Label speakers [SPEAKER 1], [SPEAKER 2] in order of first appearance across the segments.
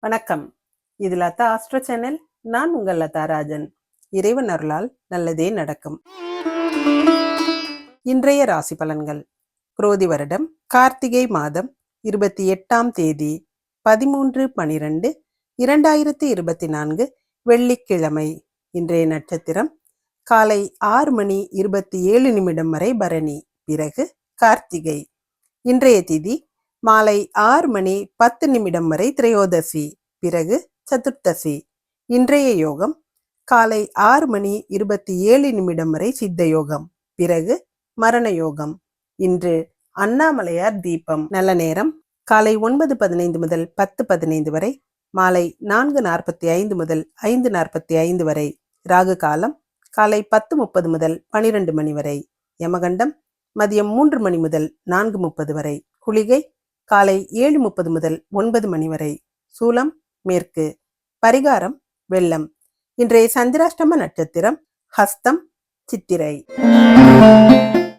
[SPEAKER 1] வணக்கம். இது Latha astro channel. நான் உங்கள் லதா ராஜன். இறைவன் அருளால் நல்லதே நடக்கும். இன்றைய ராசி பலன்கள். குரோதி வருடம் கார்த்திகை மாதம் இருபத்தி எட்டாம் தேதி பதிமூன்று பனிரெண்டு இரண்டாயிரத்தி இருபத்தி நான்கு வெள்ளிக்கிழமை. இன்றைய நட்சத்திரம் காலை ஆறு மணி இருபத்தி ஏழு நிமிடம் வரை பரணி. பிறகு கார்த்திகை. இன்றைய திதி மாலை ஆறு மணி பத்து நிமிடம் வரை திரையோதசி பிறகு சதுர்த்தசி. இன்றைய யோகம் காலை ஆறு மணி இருபத்தி ஏழு நிமிடம் வரை சித்த யோகம் பிறகு மரண யோகம். இன்று அண்ணாமலையார் தீபம். நல்ல நேரம். காலை ஒன்பது பதினைந்து முதல் பத்து பதினைந்து வரை மாலை நான்கு நாற்பத்தி ஐந்து முதல் ஐந்து நாற்பத்தி ஐந்து வரை ராகு காலம் காலை பத்து முப்பது முதல் பனிரெண்டு மணி வரை யமகண்டம் மதியம் மூன்று மணி முதல் நான்கு முப்பது வரை குளிகை காலை ஏழு முப்பது முதல் ஒன்பது மணி வரை. சூலம் மேற்கு. பரிகாரம் வெள்ளம். இன்றைய சந்திராஷ்டம நட்சத்திரம் ஹஸ்தம் சித்திரை.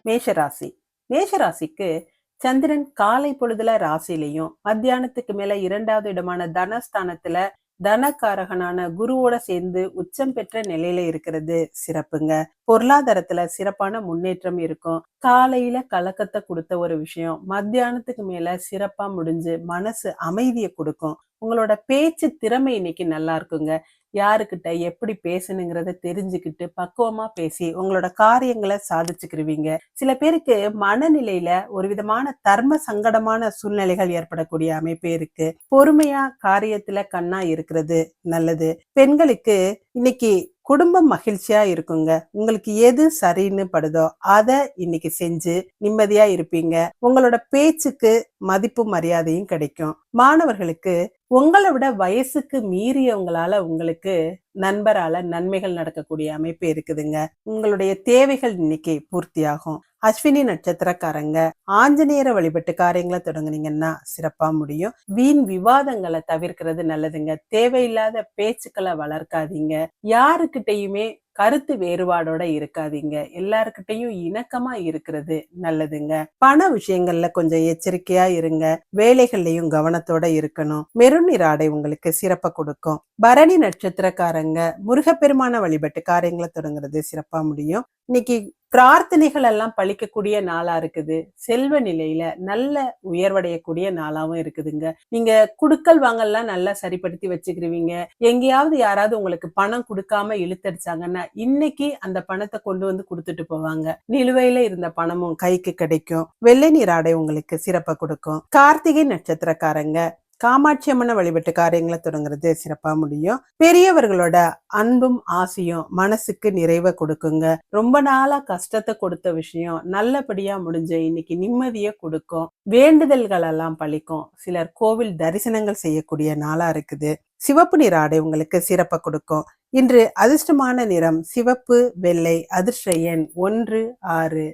[SPEAKER 1] மேஷராசி. மேஷராசிக்கு சந்திரன் காலை பொழுதுல ராசிலையும் மத்தியானத்துக்கு மேல இரண்டாவது இடமான தனஸ்தானத்துல தனக்காரகனான குருவோட சேர்ந்து உச்சம் பெற்ற நிலையில இருக்கிறது சிறப்புங்க. பொருளாதாரத்துல சிறப்பான முன்னேற்றம் இருக்கும். காலையில கலக்கத்தை கொடுத்த ஒரு விஷயம் மத்தியானத்துக்கு மேல சிறப்பா முடிஞ்சு மனசு அமைதியை கொடுக்கும். உங்களோட பேச்சு திறமை இன்னைக்கு நல்லா இருக்குங்க. யாருக்கிட்ட எப்படி பேசணுங்கிறத தெரிஞ்சுக்கிட்டு பக்குவமா பேசி உங்களோட காரியங்களை சாதிச்சுக்கிருவீங்க. சில பேருக்கு மனநிலையில ஒரு விதமான தர்ம சங்கடமான சூழ்நிலைகள் ஏற்படக்கூடிய அமைப்பு இருக்கு. பொறுமையா காரியத்துல கண்ணா இருக்கிறது நல்லது. பெண்களுக்கு இன்னைக்கு குடும்பம் மகிழ்ச்சியா இருக்குங்க. உங்களுக்கு எது சரின்னு படுதோ அதை இன்னைக்கு செஞ்சு நிம்மதியா இருப்பீங்க. உங்களோட பேச்சுக்கு மதிப்பு மரியாதையும் கிடைக்கும். மாணவர்களுக்கு உங்களை விட வயசுக்கு மீறியவங்களால உங்களுக்கு நண்பரால நன்மைகள் நடக்கக்கூடிய அமைப்பு இருக்குதுங்க. உங்களுடைய தேவைகள் இன்னைக்கு பூர்த்தியாகும். அஸ்வினி நட்சத்திரக்காரங்க ஆஞ்சநேயர வழிபட்டு காரியங்களை தொடங்குனீங்கன்னா சிறப்பா முடியும். வீண் விவாதங்களை தவிர்க்கிறது நல்லதுங்க. தேவையில்லாத பேச்சுக்களை வளர்க்காதீங்க. யாருக்கிட்டையுமே கருத்து வேறுபாடோட இருக்காதீங்க. எல்லாருக்கிட்டையும் இணக்கமா இருக்கிறது நல்லதுங்க. பண விஷயங்கள்ல கொஞ்சம் எச்சரிக்கையா இருங்க. வேலைகள்லயும் கவனத்தோட இருக்கணும். மெருநீர் ஆடை உங்களுக்கு சிறப்பை கொடுக்கும். பரணி நட்சத்திரக்காரங்க முருகப்பெருமான வழிபட்டு காரியங்களை தொடங்குறது சிறப்பா முடியும். இன்னைக்கு பிரார்த்தனைகள் எல்லாம் பழிக்கக்கூடிய நாளா இருக்குது. செல்வ நிலையில நல்ல உயர்வடையக்கூடிய நாளாவும் இருக்குதுங்க. நீங்க குடுக்கல் வாங்கல்லாம் நல்லா சரிப்படுத்தி வச்சுக்கிருவீங்க. எங்கேயாவது யாராவது உங்களுக்கு பணம் கொடுக்காம இழுத்தடிச்சாங்கன்னா இன்னைக்கு அந்த பணத்தை கொண்டு வந்து கொடுத்துட்டு போவாங்க. நிலுவையில இருந்த பணமும் கைக்கு கிடைக்கும். வெள்ளை நீர் ஆடை உங்களுக்கு சிறப்பை கொடுக்கும். கார்த்திகை நட்சத்திரக்காரங்க காமாட்சி அம்மனை வழிபட்டு காரியங்களை தொடங்குறது சிறப்பா முடியும். பெரியவர்களோட அன்பும் ஆசையும் மனசுக்கு நிறைவை கொடுக்குங்க. ரொம்ப நாளா கஷ்டத்தை கொடுத்த விஷயம் நல்லபடியா முடிஞ்ச இன்னைக்கு நிம்மதியை கொடுக்கும். வேண்டுதல்கள் எல்லாம் பழிக்கும். சிலர் கோவில் தரிசனங்கள் செய்யக்கூடிய நாளா இருக்குது. சிவப்பு நிற ஆடை உங்களுக்கு சிறப்பை கொடுக்கும். இன்று அதிர்ஷ்டமான நிறம் சிவப்பு வெள்ளை அதிர்ஷ்ட எண் ஒன்று ஆறு.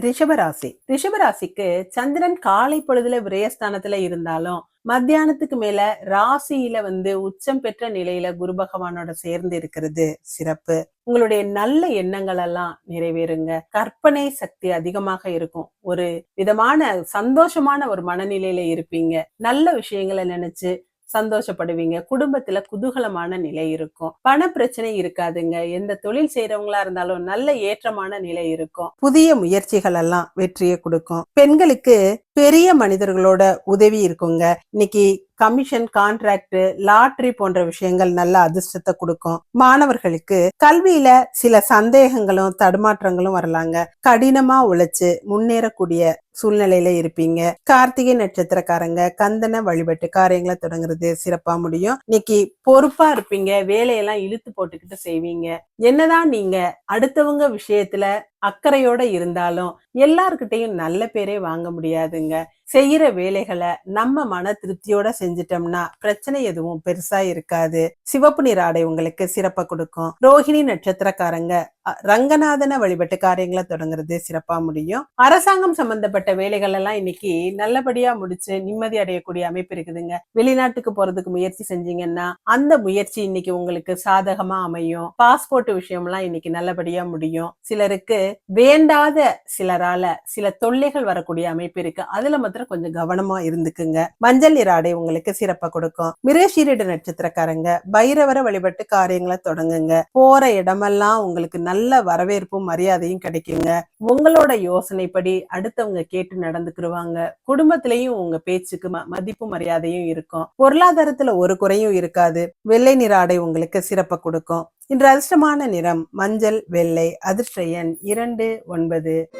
[SPEAKER 1] ரிஷபராசி. ரிஷபராசிக்கு சந்திரன் காலை பொழுதுல விரயஸ்தானத்துல இருந்தாலும் மத்தியானத்துக்கு மேல ராசியில வந்து உச்சம் பெற்ற நிலையில குரு பகவானோட சேர்ந்து இருக்கிறது சிறப்பு. உங்களுடைய நல்ல எண்ணங்கள் எல்லாம் நிறைவேறுங்க. கற்பனை சக்தி அதிகமாக இருக்கும். ஒரு விதமான சந்தோஷமான ஒரு மனநிலையில இருப்பீங்க. நல்ல விஷயங்களை நினைச்சு சந்தோஷப்படுவீங்க. குடும்பத்துல குதூகலமான நிலை இருக்கும். பண பிரச்சனை இருக்காதுங்க. எந்த தொழில் செய்யறவங்களா இருந்தாலும் நல்ல ஏற்றமான நிலை இருக்கும். புதிய முயற்சிகள் எல்லாம் வெற்றியை கொடுக்கும். பெண்களுக்கு பெரிய மனிதர்களோட உதவி இருக்குங்க. இன்னைக்கு கமிஷன் கான்ட்ராக்ட் லாட்ரி போன்ற விஷயங்கள் நல்ல அதிர்ஷ்டத்தை கொடுக்கும். மாணவர்களுக்கு கல்வியில சில சந்தேகங்களும் தடுமாற்றங்களும் வரலாங்க. கடினமா உழைச்சு முன்னேறக்கூடிய சூழ்நிலையில இருப்பீங்க. கார்த்திகை நட்சத்திரக்காரங்க கந்தனை வழிபட்டு காரியங்களை தொடங்குறது சிறப்பா முடியும். இன்னைக்கு பொறுப்பா இருப்பீங்க வேலையெல்லாம் இழுத்து போட்டுக்கிட்டு செய்வீங்க. என்னதான் நீங்க அடுத்தவங்க விஷயத்துல அக்கறையோட இருந்தாலும் எல்லார்கிட்டையும் நல்ல பேரே வாங்க முடியாதுங்க. செய்யற வேலைகளை நம்ம மன திருப்தியோட செஞ்சிட்டோம்னா பிரச்சனை எதுவும் பெருசா இருக்காது. சிவப்பு நீர் ஆடை உங்களுக்கு சிறப்பை கொடுக்கும். ரோஹிணி நட்சத்திரக்காரங்க ரங்கநாதனை வழிபட்டு காரியங்களை தொடங்குறது சிறப்பா முடியும். அரசாங்கம் சம்பந்தப்பட்ட வேலைகள் எல்லாம் இன்னைக்கு நல்லபடியா முடிச்சு நிம்மதி அடையக்கூடிய அமைப்பு இருக்குதுங்க. வெளிநாட்டுக்கு போறதுக்கு முயற்சி செஞ்சீங்கன்னா அந்த முயற்சி இன்னைக்கு உங்களுக்கு சாதகமா அமையும். பாஸ்போர்ட் விஷயம்லாம் இன்னைக்கு நல்லபடியா முடியும். சிலருக்கு வேண்டாத சிலரால சில தொல்லைகள் வரக்கூடிய அமைப்பு இருக்கு. அதுல மாத்திரம் கொஞ்சம் கவனமா இருந்துக்குங்க. மஞ்சள் நிற ஆடை உங்களுக்கு சிறப்பா கொடுக்கும். மிருகஷீரிட நட்சத்திரக்காரங்க பைரவரை வழிபட்டு காரியங்களை தொடங்குங்க. போற இடமெல்லாம் உங்களுக்கு நல்ல வரவேற்பும் மரியாதையும் கிடைக்குங்க. உங்களோட யோசனைப்படி அடுத்தவங்க கேட்டு நடந்துக்கிருவாங்க. குடும்பத்திலையும் உங்க பேச்சுக்கு ம- மரியாதையும் இருக்கும். பொருளாதாரத்துல ஒரு குறையும் இருக்காது. வெள்ளை நிற ஆடை உங்களுக்கு சிறப்பை கொடுக்கும். இன்று அதிர்ஷ்டமான நிறம் மஞ்சள் வெள்ளை அதிர்ஷ்ட எண் இரண்டு ஒன்பது.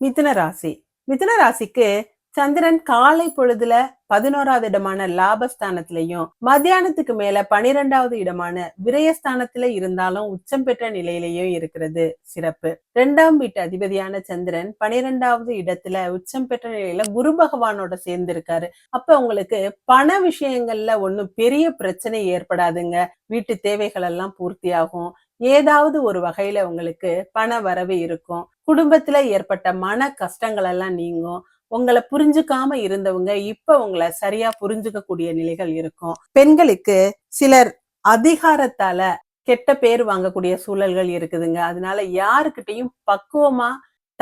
[SPEAKER 1] மிதுன ராசி. மிதுன ராசிக்கு சந்திரன் காலை பொழுதுல பதினோராவது இடமான லாபஸ்தானத்திலையும் மத்தியானத்துக்கு மேல பனிரெண்டாவது இடமான விரயஸ்தானத்துல இருந்தாலும் உச்சம் பெற்ற நிலையிலையும் இருக்கிறது. சிறப்பு. இரண்டாம் வீட்டு அதிபதியான சந்திரன் பனிரெண்டாவது இடத்துல உச்சம் பெற்ற நிலையில குரு பகவானோட சேர்ந்து இருக்காரு அப்ப உங்களுக்கு பண விஷயங்கள்ல ஒண்ணும் பெரிய பிரச்சனை ஏற்படாதுங்க. வீட்டு தேவைகள் எல்லாம் பூர்த்தியாகும். ஏதாவது ஒரு வகையில உங்களுக்கு பண வரவு இருக்கும். குடும்பத்துல ஏற்பட்ட மன கஷ்டங்கள் எல்லாம் நீங்கும். உங்களை புரிஞ்சுக்காம இருந்தவங்க இப்ப உங்களை சரியா புரிஞ்சுக்க கூடிய நிலைகள் இருக்கும். பெண்களுக்கு சிலர் அதிகாரத்தால கெட்ட பேர் வாங்கக்கூடிய சூழல்கள் இருக்குதுங்க. அதனால யாருக்கிட்டையும் பக்குவமா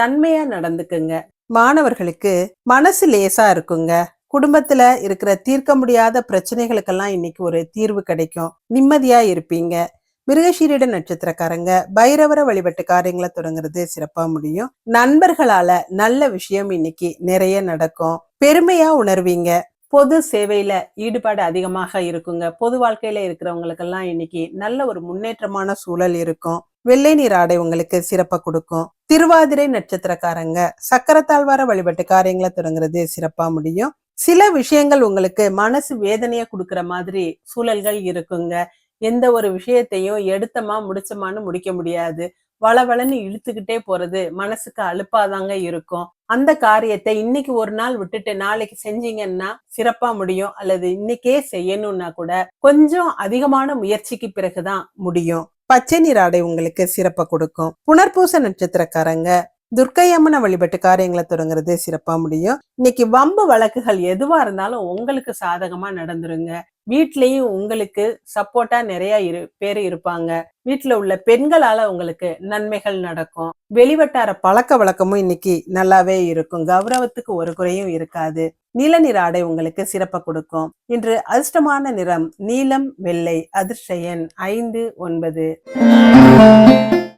[SPEAKER 1] தன்மையா நடந்துக்குங்க. மாணவர்களுக்கு மனசு லேசா இருக்குங்க. குடும்பத்துல இருக்கிற தீர்க்க முடியாத பிரச்சனைகளுக்கெல்லாம் இன்னைக்கு ஒரு தீர்வு கிடைக்கும். நிம்மதியா இருப்பீங்க. மிருகஷீரிட நட்சத்திரக்காரங்க பைரவரை வழிபட்டு காரியங்களை தொடங்குறது சிறப்பா முடியும். நண்பர்களால நல்ல விஷயம் இன்னைக்கு நிறைய நடக்கும். பெருமையா உணர்வீங்க. பொது சேவையில ஈடுபாடு அதிகமாக இருக்குங்க. பொது வாழ்க்கையில இருக்கிறவங்களுக்கெல்லாம் இன்னைக்கு நல்ல ஒரு முன்னேற்றமான சூழல் இருக்கும். வெள்ளை நீர் ஆடை உங்களுக்கு சிறப்பா கொடுக்கும். திருவாதிரை நட்சத்திரக்காரங்க சக்கரத்தாழ்வார வழிபட்டு காரியங்களை தொடங்குறது சிறப்பா முடியும். சில விஷயங்கள் உங்களுக்கு மனசு வேதனைய கொடுக்கிற மாதிரி சூழல்கள் இருக்குங்க. எந்த ஒரு விஷயத்தையும் எடுத்தமா முடிச்சமான்னு முடிக்க முடியாது. வளவளன்னு இழுத்துக்கிட்டே போறது மனசுக்கு அழுப்பாதாங்க இருக்கும். அந்த காரியத்தை இன்னைக்கு ஒரு நாள் விட்டுட்டு நாளைக்கு செஞ்சீங்கன்னா சிறப்பா முடியும். அல்லது இன்னைக்கே செய்யணும்னா கூட கொஞ்சம் அதிகமான முயற்சிக்கு பிறகுதான் முடியும். பச்சை நீர் ஆடை உங்களுக்கு சிறப்பை கொடுக்கும். புனர்பூச நட்சத்திரக்காரங்க துர்க்கை அம்மனை வழிபட்டு காரியங்களை தொடங்குறது சிறப்பா முடியும். இன்னைக்கு வம்பு வழக்குகள் எதுவா இருந்தாலும் உங்களுக்கு சாதகமா நடந்துருங்க. வீட்லயும் உங்களுக்கு சப்போர்ட்டா நிறைய இரு பேர் இருப்பாங்க. வீட்டுல உள்ள பெண்களால உங்களுக்கு நன்மைகள் நடக்கும். வெளிவட்டார பழக்க வழக்கமும் இன்னைக்கு நல்லாவே இருக்கும். கௌரவத்துக்கு ஒரு குறையும் இருக்காது. நீல நிற ஆடை உங்களுக்கு சிறப்பை கொடுக்கும். இன்று அதிர்ஷ்டமான நிறம் நீலம் வெள்ளை அதிர்ஷயன் ஐந்து ஒன்பது.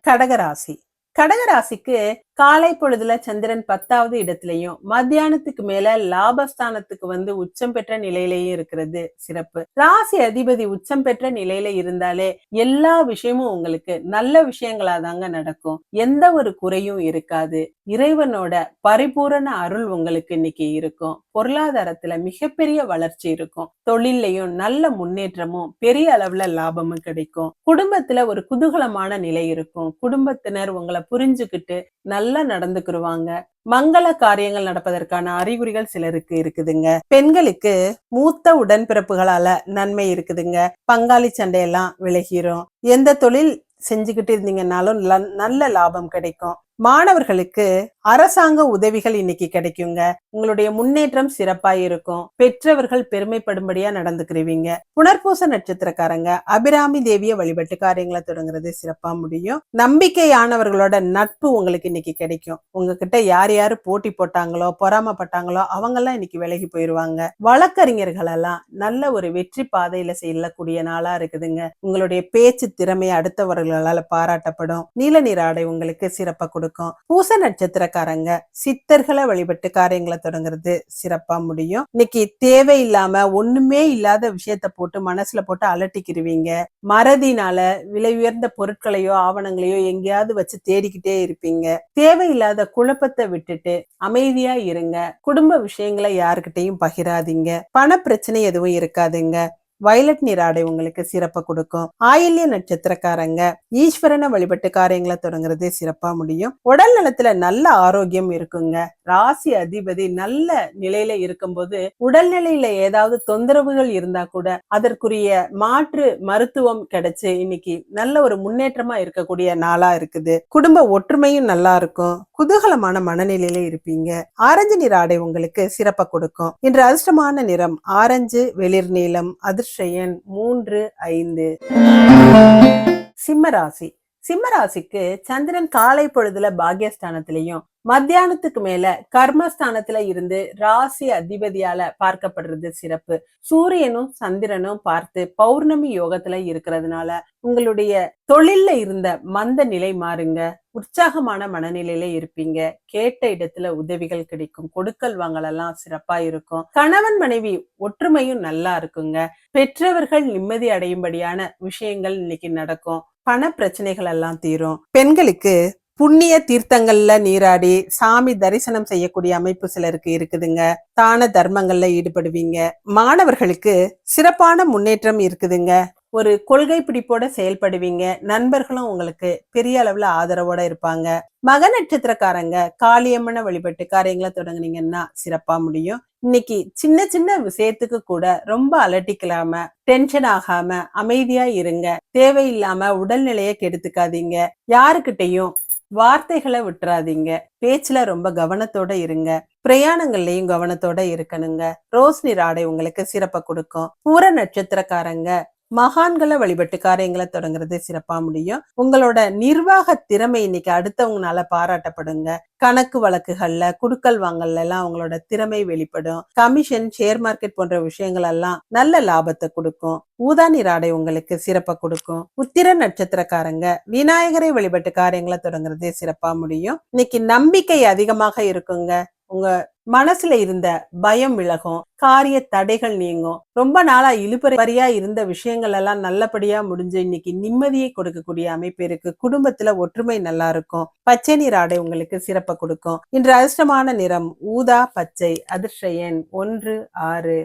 [SPEAKER 1] கடகராசி. கடகராசிக்கு காலை பொழுதுல சந்திரன் பத்தாவது இடத்துலயும் மத்தியானத்துக்கு மேல லாபஸ்தானத்துக்கு வந்து உச்சம் பெற்ற நிலையிலேயும் இருக்கிறது. சிறப்பு. ராசி அதிபதி உச்சம் பெற்ற நிலையில இருந்தாலே எல்லா விஷயமும் உங்களுக்கு நல்ல விஷயங்களா தாங்க நடக்கும். எந்த ஒரு குறையும் இருக்காது. இறைவனோட பரிபூரண அருள் உங்களுக்கு இன்னைக்கு இருக்கும். பொருளாதாரத்துல மிகப்பெரிய வளர்ச்சி இருக்கும். தொழிலையும் நல்ல முன்னேற்றமும் பெரிய அளவுல லாபமும் கிடைக்கும். குடும்பத்துல ஒரு குதூகலமான நிலை இருக்கும். குடும்பத்தினர் உங்களை புரிஞ்சுக்கிட்டு நல்ல நடந்துக்குருவாங்க. மங்கள காரியங்கள் நடப்பதற்கான அறிகுறிகள் சிலருக்கு இருக்குதுங்க. பெண்களுக்கு மூத்த உடன்பிறப்புகளால நன்மை இருக்குதுங்க. பங்காளி சண்டையெல்லாம் விலகிரும். எந்த தொழில் செஞ்சுக்கிட்டு இருந்தீங்கன்னாலும் நல்ல லாபம் கிடைக்கும். மாணவர்களுக்கு அரசாங்க உதவிகள் இன்னைக்கு கிடைக்குங்க. உங்களுடைய முன்னேற்றம் சிறப்பா இருக்கும் பெற்றவர்கள் பெருமைப்படும்படியா நடந்துக்கிறீங்க புனர்பூச நட்சத்திரக்காரங்க அபிராமி தேவிய வழிபட்டு காரியங்களை தொடங்குறது சிறப்பா முடியும். நம்பிக்கையானவர்களோட நட்பு உங்களுக்கு இன்னைக்கு கிடைக்கும். உங்ககிட்ட யார் யாரு போட்டி போட்டாங்களோ பொறாமப்பட்டாங்களோ அவங்கெல்லாம் இன்னைக்கு விலகி போயிருவாங்க. வழக்கறிஞர்கள் எல்லாம் நல்ல ஒரு வெற்றி பாதையில செல்லக்கூடிய நாளா இருக்குதுங்க. உங்களுடைய பேச்சு திறமை அடுத்தவர்களால பாராட்டப்படும். நீல நீராடை ஆடை உங்களுக்கு சிறப்பா கொடுக்கும். பூச நட்சத்திரக்காரங்க சித்தர்களை வழிபட்டு காரியங்களை தொடங்குறது சிறப்பா முடியும். இன்னைக்கு தேவையில்லாம ஒண்ணுமே இல்லாத விஷயத்த போட்டு மனசுல போட்டு அலட்டிக்கிருவீங்க. மறதினால விலை உயர்ந்த பொருட்களையோ ஆவணங்களையோ எங்கேயாவது வச்சு தேடிக்கிட்டே இருப்பீங்க. தேவையில்லாத குழப்பத்தை விட்டுட்டு அமைதியா இருங்க. குடும்ப விஷயங்களை யாருக்கிட்டையும் பகிராதீங்க. பண பிரச்சனை எதுவும் இருக்காதுங்க. வயலட் நீர் ஆடை உங்களுக்கு சிறப்பை கொடுக்கும். ஆயில்ய நட்சத்திரக்காரங்க ஈஸ்வரனை வழிபட்டு காரியங்களை தொடங்குறதே சிறப்பா முடியும். உடல் நலத்துல நல்ல ஆரோக்கியம் இருக்குங்க. ராசி அதிபதி நல்ல நிலையில இருக்கும்போது உடல்நிலையில ஏதாவது தொந்தரவுகள் இருந்தா கூட அதற்குரிய மாற்று மருத்துவம் கிடைச்சு இன்னைக்கு நல்ல ஒரு முன்னேற்றமா இருக்கக்கூடிய நாளா இருக்குது. குடும்ப ஒற்றுமையும் நல்லா இருக்கும். குதூகலமான மனநிலையில இருப்பீங்க. ஆரஞ்சு நிற ஆடை உங்களுக்கு சிறப்பை கொடுக்கும். இன்று அதிர்ஷ்டமான நிறம் ஆரஞ்சு வெளிர் நீலம் அதிர்ஷ்டயன் மூன்று ஐந்து. சிம்மராசி சிம்மராசிக்கு சந்திரன் காலை பொழுதுல பாக்யஸ்தானத்திலையும் மத்தியானத்துக்கு மேல கர்மஸ்தானத்துல இருந்து ராசி அதிபதியால பார்க்கப்படுறது சிறப்பு. சூரியனும் சந்திரனும் பார்த்து பௌர்ணமி யோகத்துல இருக்கிறதுனால உங்களுடைய தொழில்ல இருந்த மந்த நிலை மாறுங்க. உற்சாகமான மனநிலையில இருப்பீங்க. கேட்ட இடத்துல உதவிகள் கிடைக்கும். கொடுக்கல் வாங்கல் எல்லாம் சிறப்பா இருக்கும். கணவன் மனைவி ஒற்றுமையும் நல்லா இருக்குங்க. பெற்றவர்கள் நிம்மதி அடையும்படியான விஷயங்கள் இன்னைக்கு நடக்கும். பண பிரச்சனைகள் எல்லாம் தீரும். பெண்களுக்கு புண்ணிய தீர்த்தங்கள்ல நீராடி சாமி தரிசனம் செய்யக்கூடிய அமைப்பு சிலருக்கு இருக்குதுங்க. தான தர்மங்கள்ல ஈடுபடுவீங்க. மாணவர்களுக்கு சிறப்பான முன்னேற்றம் இருக்குதுங்க. ஒரு கொள்கை பிடிப்போட செயல்படுவீங்க. நண்பர்களும் உங்களுக்கு பெரிய அளவுல ஆதரவோட இருப்பாங்க. மக நட்சத்திரக்காரங்க காளியம்மனை வழிபட்டு காரியங்களை தொடங்குனீங்கன்னா சிறப்பா முடியும். இன்னைக்கு சின்ன சின்ன விஷயத்துக்கு கூட ரொம்ப அலட்டிக்கலாம டென்ஷன் ஆகாம அமைதியா இருங்க. தேவையில்லாம உடல்நிலையை கெடுத்துக்காதீங்க. யாருக்கிட்டையும் வார்த்தைகளை விட்டுறாதீங்க. பேச்சுல ரொம்ப கவனத்தோட இருங்க. பிரயாணங்கள்லயும் கவனத்தோட இருக்கணுங்க. ரோஸ் நீர் ஆடை உங்களுக்கு சிறப்பை கொடுக்கும். பூர நட்சத்திரக்காரங்க மகான்களை வழிபட்டு காரியங்களை தொடங்குறது சிறப்பா முடியும். உங்களோட நிர்வாக திறமை இன்னைக்கு அடுத்தவங்கனால பாராட்டப்படுங்க. கணக்கு வழக்குகள்ல குடுக்கல் வாங்கல்ல எல்லாம் உங்களோட திறமை வெளிப்படும். கமிஷன் ஷேர் மார்க்கெட் போன்ற விஷயங்கள் எல்லாம் நல்ல லாபத்தை கொடுக்கும். ஊதா நீராடை உங்களுக்கு சிறப்பை கொடுக்கும். உத்திர நட்சத்திரக்காரங்க விநாயகரை வழிபட்டு காரியங்களை தொடங்குறதே சிறப்பா முடியும். இன்னைக்கு நம்பிக்கை அதிகமாக இருக்குங்க. உங்க மனசுல இருந்த பயம் விலகும் காரிய தடைகள் நீங்கும். ரொம்ப நாளா இழுபறியா இருந்த விஷயங்கள் எல்லாம் நல்லபடியா முடிஞ்சு இன்னைக்கு நிம்மதியை கொடுக்கக்கூடிய அமைப்பு இருக்கு. குடும்பத்துல ஒற்றுமை நல்லா இருக்கும். பச்சை நீர் ஆடை உங்களுக்கு சிறப்பை கொடுக்கும். இன்று அதிர்ஷ்டமான நிறம் ஊதா பச்சை அதிர்ஷ்ட எண் ஒன்று ஆறு.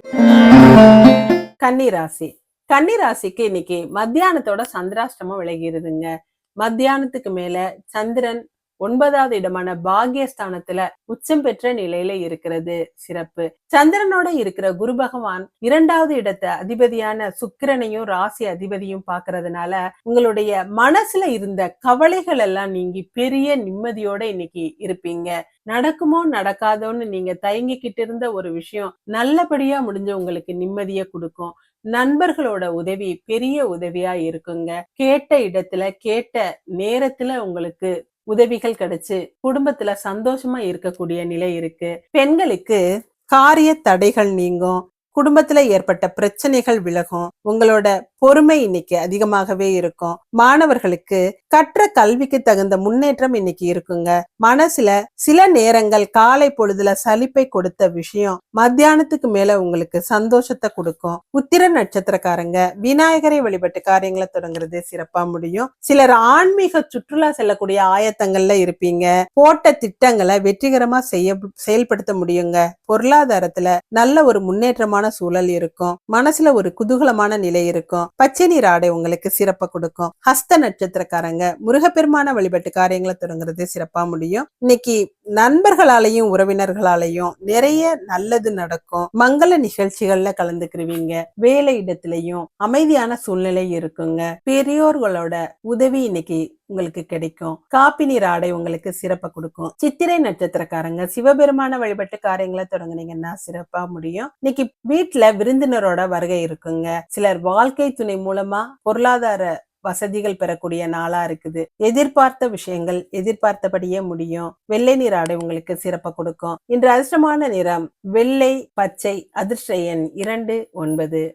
[SPEAKER 1] கன்னிராசி. கன்னிராசிக்கு இன்னைக்கு மத்தியானத்தோட சந்திராஷ்டமம் விலகிருதுங்க. மத்தியானத்துக்கு மேல சந்திரன் ஒன்பதாவது இடமான பாக்யஸ்தானத்துல உச்சம் பெற்ற நிலையில இருக்கிறது. சிறப்பு. சந்திரனோட இருக்கிற குரு பகவான் இரண்டாவது இடத்தை அதிபதியான சுக்கிரனையும் ராசி அதிபதியும் பாக்குறதுனால உங்களுடைய மனசுல இருந்த கவலைகள் எல்லாம் நீங்கி பெரிய நிம்மதியோட இன்னைக்கு இருப்பீங்க. நடக்குமோ நடக்காதோன்னு நீங்க தயங்கிக்கிட்டு இருந்த ஒரு விஷயம் நல்லபடியா முடிஞ்சு உங்களுக்கு நிம்மதியை கொடுக்கும். நண்பர்களோட உதவி பெரிய உதவியா இருக்குங்க. கேட்ட இடத்துல கேட்ட நேரத்துல உங்களுக்கு உதவிகள் கிடைச்சு குடும்பத்துல சந்தோஷமா இருக்கக்கூடிய நிலை இருக்கு. பெண்களுக்கு காரிய தடைகள் நீங்கும். குடும்பத்துல ஏற்பட்ட பிரச்சனைகள் விலகும். உங்களோட பொறுமை இன்னைக்கு அதிகமாகவே இருக்கும். மாணவர்களுக்கு கற்ற கல்விக்கு தகுந்த முன்னேற்றம் இன்னைக்கு இருக்குங்க. மனசுல சில நேரங்கள் காலை பொழுதுல சலிப்பை கொடுத்த விஷயம் மத்தியானத்துக்கு மேல உங்களுக்கு சந்தோஷத்தை கொடுக்கும். உத்திர நட்சத்திரக்காரங்க விநாயகரை வழிபட்டு காரியங்களை தொடங்குறது சிறப்பா முடியும். சிலர் ஆன்மீக சுற்றுலா செல்லக்கூடிய ஆயத்தங்கள்ல இருப்பீங்க. போட்ட திட்டங்களை வெற்றிகரமா செய்ய செயல்படுத்த முடியுங்க. பொருளாதாரத்துல நல்ல ஒரு முன்னேற்றமான சூழல் இருக்கும். மனசுல ஒரு குதூகலமான நிலை இருக்கும். பச்சை நீர் ஆடை உங்களுக்கு சிறப்பை கொடுக்கும். ஹஸ்த நட்சத்திரக்காரங்க முருகப்பெருமான வழிபட்டு காரியங்களை தொடங்குறது சிறப்பா முடியும். இன்னைக்கு நண்பர்களாலையும் உறவினர்களாலையும் நிறைய நல்லது நடக்கும். மங்கள நிகழ்ச்சிகள்ல கலந்துக்கிருவீங்க. வேலை இடத்துலயும் அமைதியான சூழ்நிலை இருக்குங்க. பெரியோர்களோட உதவி இன்னைக்கு உங்களுக்கு கிடைக்கும். காப்பி நீர் ஆடை உங்களுக்கு சிறப்பை கொடுக்கும். சித்திரை நட்சத்திரக்காரங்க சிவபெருமான வழிபட்டு காரியங்களை தொடங்குனீங்கன்னா சிறப்பா முடியும். இன்னைக்கு வீட்டுல விருந்தினரோட வருகை இருக்குங்க. சிலர் வாழ்க்கை துணை மூலமா பொருளாதார வசதிகள் பெறக்கூடிய நாளா இருக்குது. எதிர்பார்த்த விஷயங்கள் எதிர்பார்த்தபடியே முடியும். வெள்ளை நீர் ஆடை உங்களுக்கு சிறப்பை கொடுக்கும். இன்று அதிர்ஷ்டமான நிறம் வெள்ளை பச்சை அதிர்ஷ்ட எண் இரண்டு ஒன்பது.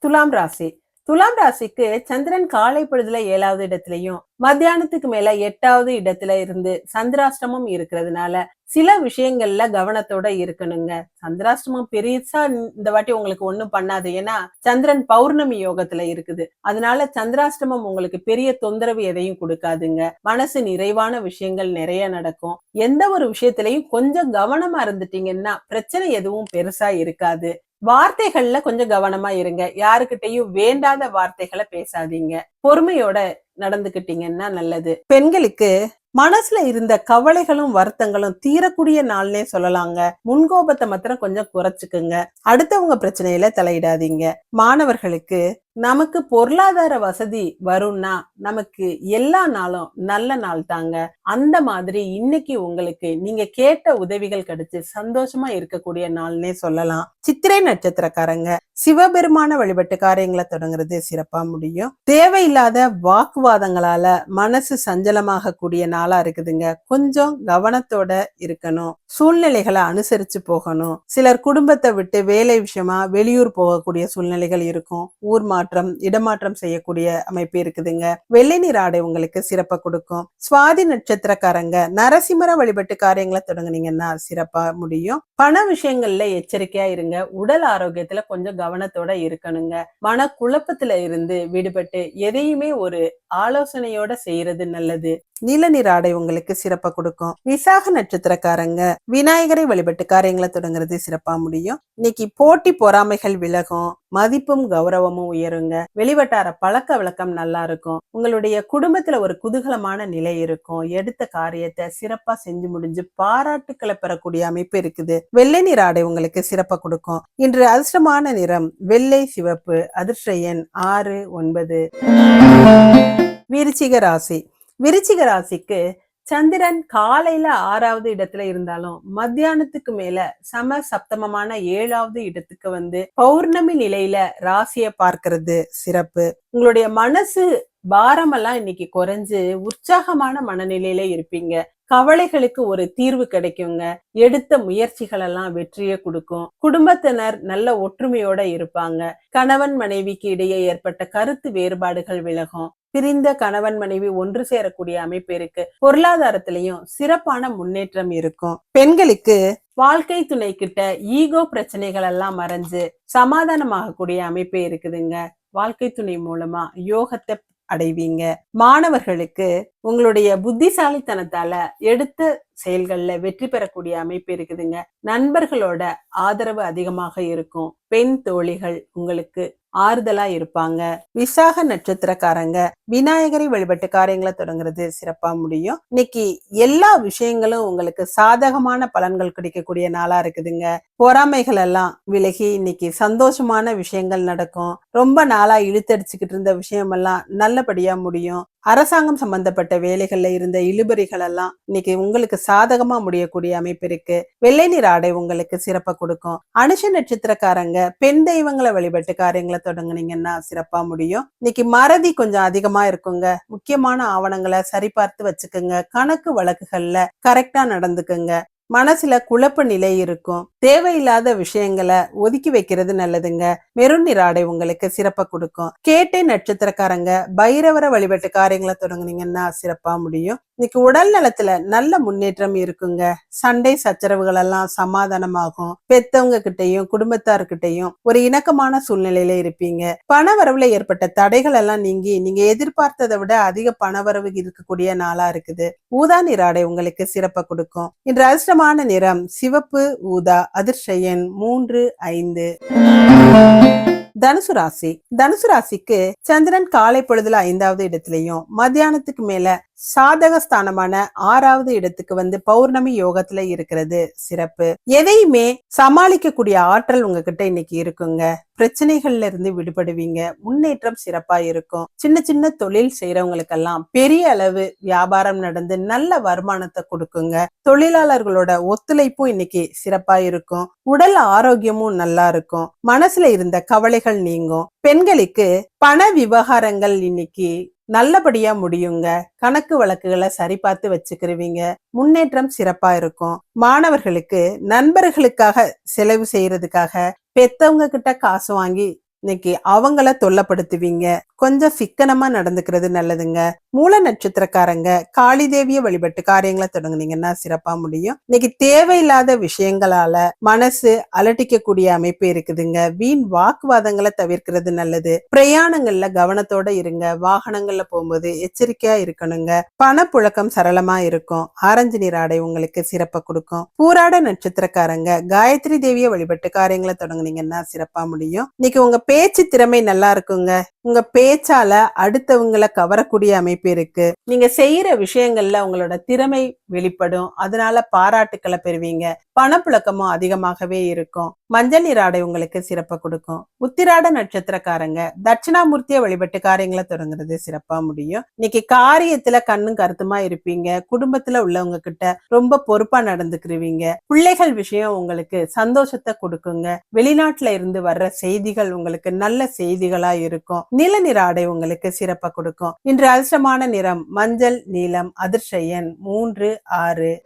[SPEAKER 1] துலாம் ராசி. துலாம் ராசிக்கு சந்திரன் காலை பொழுதுல ஏழாவது இடத்துலயும் மத்தியானத்துக்கு மேல எட்டாவது இடத்துல இருந்து சந்திராஷ்டமம் இருக்கிறதுனால சில விஷயங்கள்ல கவனத்தோட இருக்கணுங்க. சந்திராஷ்டமம் பெருசா இந்த வாட்டி உங்களுக்கு ஒண்ணும் பண்ணாது. ஏன்னா சந்திரன் பௌர்ணமி யோகத்துல இருக்குது. அதனால சந்திராஷ்டமம் உங்களுக்கு பெரிய தொந்தரவு எதையும் கொடுக்காதுங்க. மனசு நிறைவான விஷயங்கள் நிறைய நடக்கும். எந்த ஒரு விஷயத்திலையும் கொஞ்சம் கவனமா இருந்துட்டீங்கன்னா பிரச்சனை எதுவும் பெருசா இருக்காது. வார்த்தைகள்ல கொஞ்சம் கவனமா இருங்க. யாருக்கிட்டையும் வேண்டாத வார்த்தைகளை பேசாதீங்க. பொறுமையோட நடந்துகிட்டீங்கன்னா நல்லது. பெண்களுக்கு மனசுல இருந்த கவலைகளும் வருத்தங்களும் தீரக்கூடிய நாள்னே சொல்லலாங்க. முன்கோபத்தை மாத்திரம் கொஞ்சம் குறைச்சுக்குங்க. அடுத்தவங்க பிரச்சனையில தலையிடாதீங்க. மாணவர்களுக்கு நமக்கு பொருளாதார வசதி வரும்னா நமக்கு எல்லா நாளும் நல்ல நாள் தாங்க. அந்த மாதிரி இன்னைக்கு உங்களுக்கு நீங்க கேட்ட உதவிகள் கிடைச்சு சந்தோஷமா இருக்கக்கூடிய நாள்னே சொல்லலாம். சித்திரை நட்சத்திரக்காரங்க சிவபெருமான வழிபட்டு காரியங்களை தொடங்குறது சிறப்பா முடியும். தேவையில்லாத வாக்குவாதங்களால மனசு சஞ்சலமாக கூடிய நாளா இருக்குதுங்க. கொஞ்சம் கவனத்தோட இருக்கணும். சூழ்நிலைகளை அனுசரிச்சு போகணும். சிலர் குடும்பத்தை விட்டு வேலை விஷயமா வெளியூர் போகக்கூடிய சூழ்நிலைகள் இருக்கும். ஊர் மாற்றம் இடமாற்றம் செய்யக்கூடிய அமைப்பு இருக்குதுங்க. வெள்ளை நீர் ஆடை உங்களுக்கு சிறப்பை கொடுக்கும். சுவாதி நட்சத்திரக்காரங்க நரசிம்மர வழிபட்டு காரியங்களை தொடங்குனீங்கன்னா சிறப்பா முடியும். பண விஷயங்கள்ல எச்சரிக்கையா இருங்க. உடல் ஆரோக்கியத்துல கொஞ்சம் கவனத்தோட இருக்கணுங்க. மன குழப்பத்துல இருந்து விடுபட்டு எதையுமே ஒரு ஆலோசனையோட செய்யறது நல்லது. நீல நீர் ஆடை உங்களுக்கு சிறப்பை கொடுக்கும். விசாக நட்சத்திரக்காரங்க விநாயகரை வழிபட்டு காரியங்களை தொடங்குறது சிறப்பா முடியும். இன்னைக்கு போட்டி பொறாமைகள் விலகும் மதிப்பும் கௌரவமும் உயருங்க. வெளிவட்டார பழக்க வழக்கம் நல்லா இருக்கும். உங்களுடைய குடும்பத்துல ஒரு குதூகலமான நிலை இருக்கும். எடுத்த காரியத்தை சிறப்பா செஞ்சு முடிஞ்சு பாராட்டுக்களை பெறக்கூடிய அமைப்பு இருக்குது. வெள்ளை நீர் ஆடை உங்களுக்கு சிறப்பா கொடுக்கும். இன்று அதிர்ஷ்டமான நிறம் வெள்ளை சிவப்பு அதிர்ஷ்ட எண் ஆறு ஒன்பது. விருச்சிக ராசி. விருச்சிக ராசிக்கு சந்திரன் காலையில ஆறாவது இடத்துல இருந்தாலும் மத்தியானத்துக்கு மேல சம சப்தமமான ஏழாவது இடத்துக்கு வந்து பௌர்ணமி நிலையில ராசிய பார்க்கறது சிறப்பு. உங்களுடைய மனசு பாரமெல்லாம் இன்னைக்கு குறைஞ்சு உற்சாகமான மனநிலையில இருப்பீங்க. கவலைகளுக்கு ஒரு தீர்வு கிடைக்குங்க. எடுத்த முயற்சிகள் எல்லாம் வெற்றியை கொடுக்கும். குடும்பத்தினர் நல்ல ஒற்றுமையோட இருப்பாங்க. கணவன் மனைவிக்கு இடையே ஏற்பட்ட கருத்து வேறுபாடுகள் விலகும். பிரிந்த கணவன் மனைவி ஒன்று சேரக்கூடிய அமைப்பு இருக்கு. பொருளாதாரத்திலையும் சிறப்பான முன்னேற்றம் இருக்கும். பெண்களுக்கு வாழ்க்கை துணை கிட்ட ஈகோ பிரச்சனைகள் எல்லாம் மறைஞ்சு சமாதானமாகக்கூடிய அமைப்பு இருக்குதுங்க. வாழ்க்கை துணை மூலமா யோகத்தை அடைவீங்க. மாணவர்களுக்கு உங்களுடைய புத்திசாலித்தனத்தால எடுத்த செயல்கள்ல வெற்றி பெறக்கூடிய அமைப்பு இருக்குதுங்க. நண்பர்களோட ஆதரவு அதிகமாக இருக்கும். பெண் தோழிகள் உங்களுக்கு ஆறுதலா இருப்பாங்க. விசாக நட்சத்திரக்காரங்க விநாயகரை வழிபட்டு காரியங்களை தொடங்குறது சிறப்பா முடியும். இன்னைக்கு எல்லா விஷயங்களும் உங்களுக்கு சாதகமான பலன்கள் கிடைக்கக்கூடிய நாளா இருக்குதுங்க. பொறாமைகள் எல்லாம் விலகி இன்னைக்கு சந்தோஷமான விஷயங்கள் நடக்கும். ரொம்ப நாளா இழுத்தடிச்சுக்கிட்டு இருந்த விஷயம் எல்லாம் நல்லபடியா முடியும். அரசாங்கம் சம்பந்தப்பட்ட வேலைகள்ல இருந்த இழுபறிகள் எல்லாம் இன்னைக்கு உங்களுக்கு சாதகமா முடியக்கூடிய அமைப்பு இருக்கு. வெள்ளை நீர் ஆடை உங்களுக்கு சிறப்பா கொடுக்கும். அனுஷ நட்சத்திரக்காரங்க பெண் தெய்வங்களை வழிபட்டு காரியங்களை தொடங்குனீங்கன்னா சிறப்பா முடியும். இன்னைக்கு மறதி கொஞ்சம் அதிகமா இருக்குங்க. முக்கியமான ஆவணங்களை சரிபார்த்து வச்சுக்கோங்க. கணக்கு வழக்குகள்ல கரெக்டா நடந்துக்குங்க. மனசுல குழப்ப நிலை இருக்கும். தேவையில்லாத விஷயங்களை ஒதுக்கி வைக்கிறது நல்லதுங்க. மெருன் நிற ஆடை உங்களுக்கு சிறப்பை கொடுக்கும். கேட்டை நட்சத்திரக்காரங்க பைரவர வழிபட்டு காரியங்களை தொடங்குனீங்கன்னா சிறப்பா முடியும். இன்னைக்கு உடல் நலத்துல நல்ல முன்னேற்றம் இருக்குங்க. சண்டை சச்சரவுகள் எல்லாம் சமாதானமாகும். பெத்தவங்க கிட்டையும் குடும்பத்தார்கிட்டையும் ஒரு இணக்கமான சூழ்நிலையில இருப்பீங்க. பண வரவுல ஏற்பட்ட தடைகள் எல்லாம் நீங்கி நீங்க எதிர்பார்த்ததை விட அதிக பணவரவு இருக்கக்கூடிய நாளா இருக்குது. ஊதா நிறாடை உங்களுக்கு சிறப்ப கொடுக்கும். இன்று அதிர்ஷ்டமான நிறம் சிவப்பு ஊதா அதிர்ஷயன் மூன்று ஐந்து. தனுசு ராசி. தனுசு ராசிக்கு சந்திரன் காலை பொழுதுல ஐந்தாவது இடத்துலயும் மத்தியானத்துக்கு மேல சாதக ஸ்தானமான ஆறாவது இடத்துக்கு வந்து பௌர்ணமி யோகத்துல இருக்கிறது. சிறப்பு. எதையுமே சமாளிக்கக்கூடிய ஆற்றல் உங்ககிட்ட இன்னைக்கு இருக்குங்க. பிரச்சனைகள்ல இருந்து விடுபடுவீங்க. முன்னேற்றம் சிறப்பா இருக்கும். சின்ன சின்ன தொழில் செய்யறவங்களுக்கெல்லாம் பெரிய அளவு வியாபாரம் நடந்து நல்ல வருமானத்தை கொடுக்குங்க. தொழிலாளர்களோட ஒத்துழைப்பும் இன்னைக்கு சிறப்பா இருக்கும். உடல் ஆரோக்கியமும் நல்லா இருக்கும். மனசுல இருந்த கவலைகள் நீங்கும். பெண்களுக்கு பண விவகாரங்கள் இன்னைக்கு நல்லபடியா முடியுங்க. கணக்கு வழக்குகளை சரி பார்த்து வச்சுக்கிருவீங்க. முன்னேற்றம் சிறப்பா இருக்கும். மாணவர்களுக்கு நண்பர்களுக்காக செலவு செய்யறதுக்காக பெத்தவங்க கிட்ட காசு வாங்கி இன்னைக்கு அவங்கள தொல்லப்படுத்துவீங்க. கொஞ்சம் சிக்கனமா நடந்துக்கிறது நல்லதுங்க. மூல நட்சத்திரக்காரங்க காளி தேவிய வழிபட்டு காரியங்களை தொடங்குனீங்கன்னா சிறப்பா முடியும். இன்னைக்கு தேவையில்லாத விஷயங்களால மனசு அலட்டிக்கக்கூடிய அமைப்பு இருக்குதுங்க. வீண் வாக்குவாதங்களை தவிர்க்கிறது நல்லது. பிரயாணங்கள்ல கவனத்தோட இருங்க. வாகனங்கள்ல போகும்போது எச்சரிக்கையா இருக்கணுங்க. பணப்புழக்கம் சரளமா இருக்கும். ஆரஞ்சு நீர் ஆடை உங்களுக்கு சிறப்பை கொடுக்கும். பூராட நட்சத்திரக்காரங்க காயத்ரி தேவிய வழிபட்டு காரியங்களை தொடங்குனீங்கன்னா சிறப்பா முடியும். இன்னைக்கு உங்க பேச்சு திறமை நல்லா இருக்குங்க. உங்க பேச்சால அடுத்தவங்களை கவரக்கூடிய அமைப்பு இருக்கு. நீங்க செய்யற விஷயங்கள்ல உங்களோட திறமை வெளிப்படும். அதனால பாராட்டுக்களை பெறுவீங்க. பணப்புழக்கமும் அதிகமாகவே இருக்கும். மஞ்சள் நீர் ஆடை உங்களுக்கு சிறப்பை கொடுக்கும். உத்திராட நட்சத்திரக்காரங்க தட்சிணாமூர்த்தியை வழிபட்டு காரியங்களை தொடங்குறது சிறப்பா முடியும். இன்னைக்கு காரியத்துல கண்ணும் கருத்துமா இருப்பீங்க. குடும்பத்துல உள்ளவங்க கிட்ட ரொம்ப பொறுப்பா நடந்துக்கிருவீங்க. பிள்ளைகள் விஷயம் உங்களுக்கு சந்தோஷத்தை கொடுக்குங்க. வெளிநாட்டுல இருந்து வர்ற செய்திகள் உங்களுக்கு நல்ல செய்திகளா இருக்கும். நில நிற ஆடை உங்களுக்கு சிறப்பை கொடுக்கும். இன்று அதிர்ஷ்டமான நிறம் மஞ்சள் நீலம் அதிர்ஷயன் மூன்று ஆறு.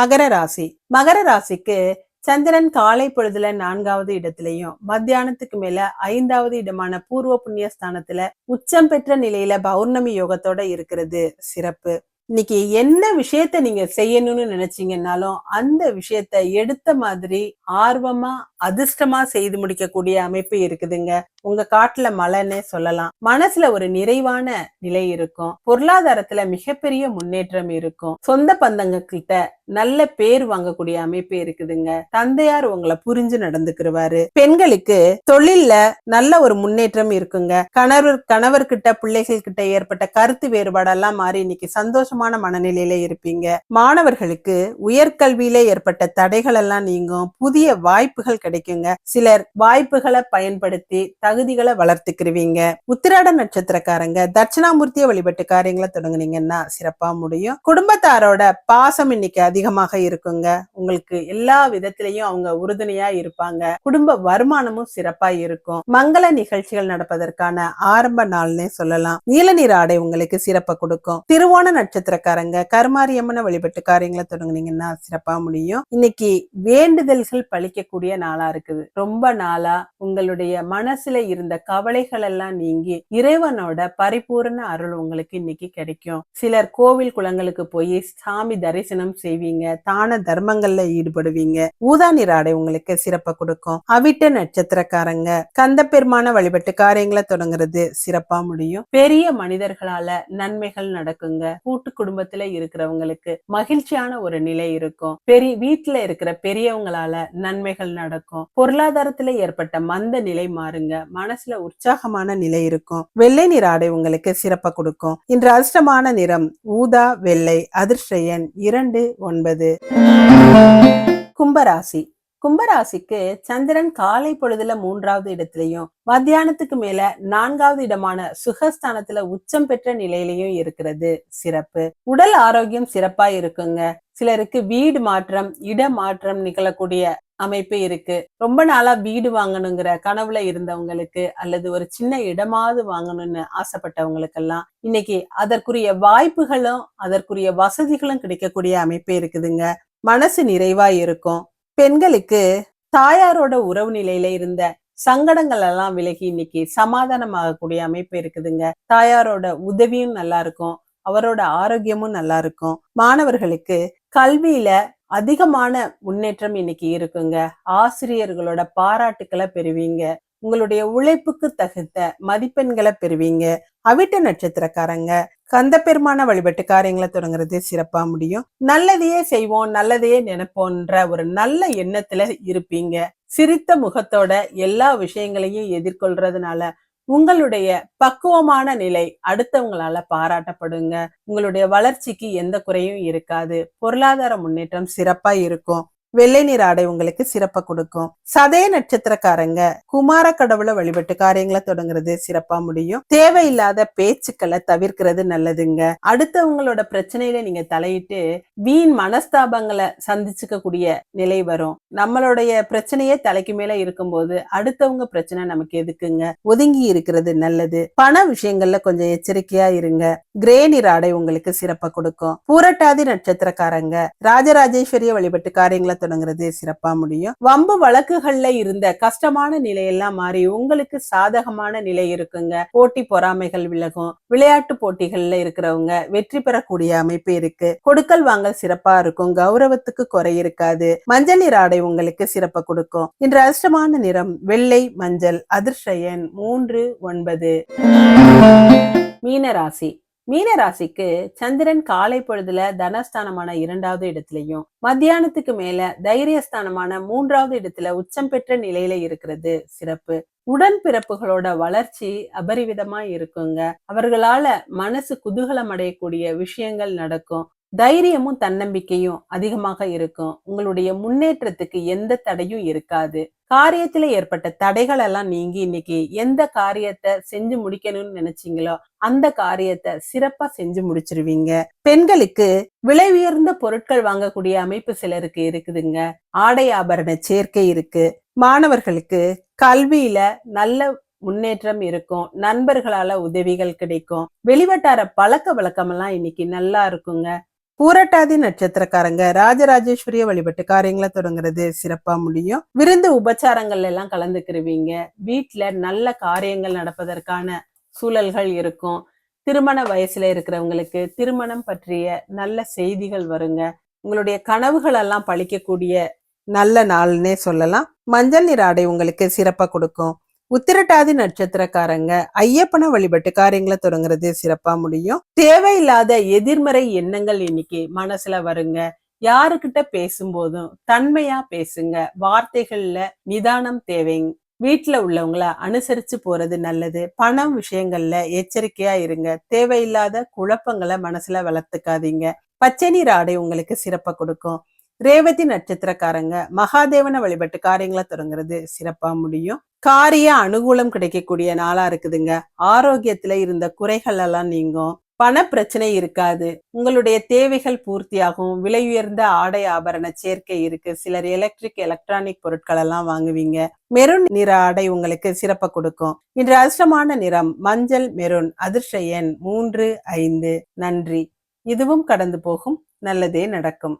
[SPEAKER 1] மகர ராசி. மகர ராசிக்கு சந்திரன் காலை பொழுதுல நான்காவது இடத்திலையும் மத்தியானத்துக்கு மேல ஐந்தாவது இடமான பூர்வ புண்ணிய ஸ்தானத்துல உச்சம் பெற்ற நிலையில பௌர்ணமி யோகத்தோட இருக்கிறது. சிறப்பு. இன்னைக்கு என்ன விஷயத்த நீங்க செய்யணும்னு நினைச்சீங்கன்னாலும் அந்த விஷயத்த எடுத்த மாதிரி ஆர்வமா அதிர்ஷ்டமா செய்து முடிக்கக்கூடிய அமைப்பு இருக்குதுங்க. உங்க காட்டுல மலைன்னே சொல்லலாம். மனசுல ஒரு நிறைவான நிலை இருக்கும். பொருளாதாரத்துல மிகப்பெரிய முன்னேற்றம் இருக்கும். சொந்த பந்தங்க கிட்ட நல்ல பேர் வாங்கக்கூடிய அமைப்பு இருக்குதுங்க. தந்தையார் உங்களை புரிஞ்சு நடந்துக்கிருவாரு. பெண்களுக்கு தொழில்ல நல்ல ஒரு முன்னேற்றம் இருக்குங்க. கணவர் கணவர்கிட்ட பிள்ளைகள் கிட்ட ஏற்பட்ட கருத்து வேறுபாடெல்லாம் மாறி இன்னைக்கு சந்தோஷமான மனநிலையில இருப்பீங்க. மாணவர்களுக்கு உயர்கல்வியில ஏற்பட்ட தடைகள் எல்லாம் நீங்கும். புதிய வாய்ப்புகள் கிடைக்குங்க. சிலர் வாய்ப்புகளை பயன்படுத்தி தகுதிகளை வளர்த்துக்கிருவீங்க. உத்திராட நட்சத்திரக்காரங்க தட்சிணாமூர்த்திய வழிபட்டு காரியங்களை தொடங்குனீங்கன்னா சிறப்பா முடியும். குடும்பத்தாரோட பாசம் இன்னைக்கு அதிகமாக இருக்குங்க. உங்களுக்கு எல்லா விதத்திலையும் அவங்க உறுதுணையா இருப்பாங்க. குடும்ப வருமானமும் சிறப்பா இருக்கும். மங்கள நிகழ்ச்சிகள் நடப்பதற்கான ஆரம்ப நாள்னே சொல்லலாம். நீலநீர் ஆடை உங்களுக்கு சிறப்பை கொடுக்கும். திருவோண நட்சத்திரக்காரங்க கருமாரியம்மனை வழிபட்டு காரியங்களை தொடங்குனீங்கன்னா சிறப்பா முடியும். இன்னைக்கு வேண்டுதல்கள் பழிக்கக்கூடிய நாளா இருக்குது. ரொம்ப நாளா உங்களுடைய மனசுல இருந்த கவலைகள் எல்லாம் நீங்கி இறைவனோட பரிபூரண அருள் உங்களுக்கு இன்னைக்கு கிடைக்கும். சிலர் கோவில் குளங்களுக்கு போய் சாமி தரிசனம் செய்வீங்க தான தர்மங்கள்ல ஈடுபடுவீங்க. ஊதா நீர் ஆடை உங்களுக்கு சிறப்பை கொடுக்கும். அவிட்ட நட்சத்திரக்காரங்க கந்த பெருமான வழிபட்டு காரியங்களை தொடங்குறது சிறப்பா முடியும். பெரிய மனிதர்களால நன்மைகள் நடக்குங்க. கூட்டு குடும்பத்துல இருக்கிறவங்களுக்கு மகிழ்ச்சியான ஒரு நிலை இருக்கும். பெரிய வீட்டுல இருக்கிற பெரியவங்களால நன்மைகள் நடக்கும். பொருளாதாரத்துல ஏற்பட்ட மந்த நிலை மாறுங்க. மனசுல உற்சாகமான நிலை இருக்கும். வெள்ளை நிற ஆடை உங்களுக்கு சிறப்பை கொடுக்கும். இன்று அதிர்ஷ்டமான நிறம் ஊதா வெள்ளை அதிர்ஷ்டயன் இரண்டு ஒன்பது. கும்பராசி. கும்பராசிக்கு சந்திரன் காலை பொழுதுல மூன்றாவது இடத்திலையும் மத்தியானத்துக்கு மேல நான்காவது இடமான சுகஸ்தானத்துல உச்சம் பெற்ற நிலையிலையும் இருக்கிறது. சிறப்பு. உடல் ஆரோக்கியம் சிறப்பா இருக்குங்க. சிலருக்கு வீடு மாற்றம் இட மாற்றம் நிகழக்கூடிய அமைப்பு இருக்கு. ரொம்ப நாளா வீடு வாங்கணுங்கிற கனவுல இருந்தவங்களுக்கு அல்லது ஒரு சின்ன இடமாவது வாங்கணும்னு ஆசைப்பட்டவங்களுக்கெல்லாம் இன்னைக்கு அதற்குரிய வாய்ப்புகளும் அதற்குரிய வசதிகளும் கிடைக்கக்கூடிய அமைப்பு இருக்குதுங்க. மனசு நிறைவா இருக்கும். பெண்களுக்கு தாயாரோட உறவு நிலையில இருந்த சங்கடங்கள் எல்லாம் விலகி இன்னைக்கு சமாதானமாகக்கூடிய அமைப்பு இருக்குதுங்க. தாயாரோட உதவியும் நல்லா இருக்கும். அவரோட ஆரோக்கியமும் நல்லா இருக்கும். மாணவர்களுக்கு கல்வியில அதிகமான முன்னேற்றம் இன்னைக்கு இருக்குங்க. ஆசிரியர்களோட பாராட்டுக்களை பெறுவீங்க. உங்களுடைய உழைப்புக்கு தகுந்த மதிப்பெண்களை பெறுவீங்க. அவிட்ட நட்சத்திரக்காரங்க கந்த பெருமான வழிபட்டு காரியங்களை தொடங்குறது சிறப்பா முடியும். நல்லதையே செய்வோம் நல்லதையே நினைப்போன்ற ஒரு நல்ல எண்ணத்துல இருப்பீங்க. சிரித்த முகத்தோட எல்லா விஷயங்களையும் எதிர்கொள்றதுனால உங்களுடைய பக்குவமான நிலை அடுத்தவங்களால பாராட்டப்படுங்க. உங்களுடைய வளர்ச்சிக்கு எந்த குறையும் இருக்காது. பொருளாதார முன்னேற்றம் சிறப்பா இருக்கும். வெள்ளை நீர் ஆடை உங்களுக்கு சிறப்பை கொடுக்கும். சதய நட்சத்திரக்காரங்க குமார கடவுளை வழிபட்டு காரியங்களை தொடங்குறது சிறப்பா முடியும். தேவையில்லாத பேச்சுக்களை தவிர்க்கிறது நல்லதுங்க. அடுத்தவங்களோட பிரச்சனையில நீங்க தலையிட்டு வீண் மனஸ்தாபங்களை சந்திச்சுக்க கூடிய நிலை வரும். நம்மளுடைய பிரச்சனையே தலைக்கு மேல இருக்கும்போது அடுத்தவங்க பிரச்சனை நமக்கு எதுக்குங்க? ஒதுங்கி இருக்கிறது நல்லது. பண விஷயங்கள்ல கொஞ்சம் எச்சரிக்கையா இருங்க. கிரே நீர் ஆடை உங்களுக்கு சிறப்பை கொடுக்கும். பூரட்டாதி நட்சத்திரக்காரங்க ராஜராஜேஸ்வரிய வழிபட்டு காரியங்களை தொடங்குறது சிறப்பா முடியும். வம்பு வழக்குகள்ல இருந்த கஷ்டமான நிலையெல்லாம் மாறி உங்களுக்கு சாதகமான நிலை இருக்குங்க. போட்டி பொறாமைகள் விலகும். விளையாட்டு போட்டிகள்ல இருக்கிறவங்க வெற்றி பெறக்கூடிய அமைப்பு இருக்கு. கொடுக்கல் வாங்கல் சிறப்பா இருக்கும். கௌரவத்துக்கு குறை இருக்காது. மஞ்சள் நிற ஆடை உங்களுக்கு சிறப்பை கொடுக்கும். இன்று அதிர்ஷ்டமான நிறம் வெள்ளை மஞ்சள் அதிர்ஷயன் மூன்று ஒன்பது. மீனராசி. மீனராசிக்கு சந்திரன் காலை பொழுதுல தனஸ்தானமான இரண்டாவது இடத்துலயும் மத்தியானத்துக்கு மேல தைரியஸ்தானமான மூன்றாவது இடத்துல உச்சம் பெற்ற நிலையில இருக்கிறது சிறப்பு. உடன் பிறப்புகளோட வளர்ச்சி அபரிவிதமா இருக்குங்க. அவர்களால மனசு குதூகலம் அடையக்கூடிய விஷயங்கள் நடக்கும். தைரியமும் தன்னம்பிக்கையும் அதிகமாக இருக்கும். உங்களுடைய முன்னேற்றத்துக்கு எந்த தடையும் இருக்காது. காரியத்துல ஏற்பட்ட தடைகள் எல்லாம் நீங்கி இன்னைக்கு எந்த காரியத்தை செஞ்சு முடிக்கணும்னு நினைச்சீங்களோ அந்த காரியத்தை சிறப்பா செஞ்சு முடிச்சிருவீங்க. பெண்களுக்கு விலை உயர்ந்த பொருட்கள் வாங்கக்கூடிய அமைப்பு சிலருக்கு இருக்குதுங்க. ஆடை ஆபரண சேர்க்கை இருக்கு. மாணவர்களுக்கு கல்வியில நல்ல முன்னேற்றம் இருக்கும். நண்பர்களால உதவிகள் கிடைக்கும். வெளிவட்டார பழக்க வழக்கம் எல்லாம் இன்னைக்கு நல்லா இருக்குங்க. பூரட்டாதி நட்சத்திரக்காரங்க ராஜராஜேஸ்வரிய வழிபட்டு காரியங்களை தொடங்குறது சிறப்பா முடியும். விருந்து உபச்சாரங்கள் எல்லாம் கலந்துக்கிருவீங்க. வீட்டுல நல்ல காரியங்கள் நடப்பதற்கான சூழல்கள் இருக்கும். திருமண வயசுல இருக்கிறவங்களுக்கு திருமணம் பற்றிய நல்ல செய்திகள் வருங்க. உங்களுடைய கனவுகள் எல்லாம் பழிக்கக்கூடிய நல்ல நாள்னே சொல்லலாம். மஞ்சள் நீர் ஆடை உங்களுக்கு சிறப்பா கொடுக்கும். உத்திரட்டாதி நட்சத்திரக்காரங்க ஐயப்பனை வழிபட்டு காரியங்களை தொடங்குறது சிறப்பா முடியும். தேவையில்லாத எதிர்மறை எண்ணங்கள் இன்னைக்கு மனசுல வருங்க. யாருக்கிட்ட பேசும்போதும் தன்மையா பேசுங்க. வார்த்தைகள்ல நிதானம் தேவைங்க வீட்டுல உள்ளவங்கள அனுசரிச்சு போறது நல்லது. பணம் விஷயங்கள்ல எச்சரிக்கையா இருங்க. தேவையில்லாத குழப்பங்களை மனசுல வளர்த்துக்காதீங்க. பச்சை நீர் ஆடை உங்களுக்கு சிறப்பை கொடுக்கும். ரேவதி நட்சத்திரக்காரங்க மகாதேவனை வழிபட்டு காரியங்களை தொடங்குறது சிறப்பா முடியும். காரிய அனுகூலம் கிடைக்கக்கூடிய நாளா இருக்குதுங்க. ஆரோக்கியத்துல இருந்த குறைகள் எல்லாம் நீங்கும். பண பிரச்சனை இருக்காது. உங்களுடைய தேவைகள் பூர்த்தியாகும். விலை உயர்ந்த ஆடை ஆபரண சேர்க்கை இருக்கு. சிலர் எலக்ட்ரிக் எலக்ட்ரானிக் பொருட்கள் எல்லாம் வாங்குவீங்க. மெருன் நிற ஆடை உங்களுக்கு சிறப்பை கொடுக்கும். இன்று அதிர்ஷ்டமான நிறம் மஞ்சள் மெருன் அதிர்ஷ்ட எண் மூன்று ஐந்து. நன்றி. இதுவும் கடந்து போகும். நல்லதே நடக்கும்.